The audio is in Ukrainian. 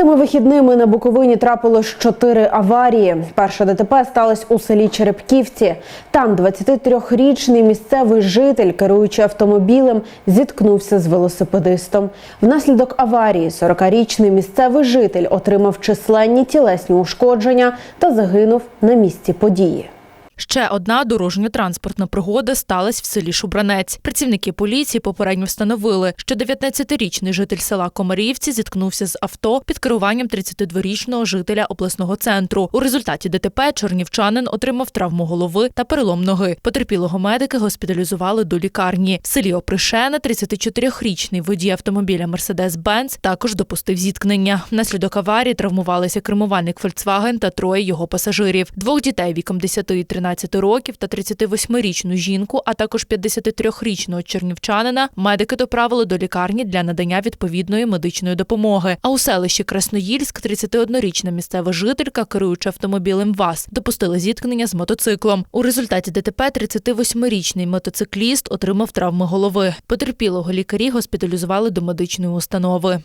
Цими вихідними на Буковині трапилось чотири аварії. Перша ДТП сталася у селі Черепківці. Там 23-річний місцевий житель, керуючи автомобілем, зіткнувся з велосипедистом. Внаслідок аварії 40-річний місцевий житель отримав численні тілесні ушкодження та загинув на місці події. Ще одна дорожньо-транспортна пригода сталася в селі Шубранець. Працівники поліції попередньо встановили, що 19-річний житель села Комарівці зіткнувся з авто під керуванням 32-річного жителя обласного центру. У результаті ДТП чернівчанин отримав травму голови та перелом ноги. Потерпілого медики госпіталізували до лікарні. В селі Опришене 34-річний водій автомобіля Мерседес-Бенц також допустив зіткнення. Внаслідок аварії травмувалися кермувальник Volkswagen та троє його пасажирів. Двох дітей віком 10 і 13 років та 38-річну жінку, а також 53-річного чернівчанина медики доправили до лікарні для надання відповідної медичної допомоги. А у селищі Красноїльськ 31-річна місцева жителька, керуючи автомобілем ВАЗ, допустила зіткнення з мотоциклом. У результаті ДТП 38-річний мотоцикліст отримав травми голови. Потерпілого лікарі госпіталізували до медичної установи.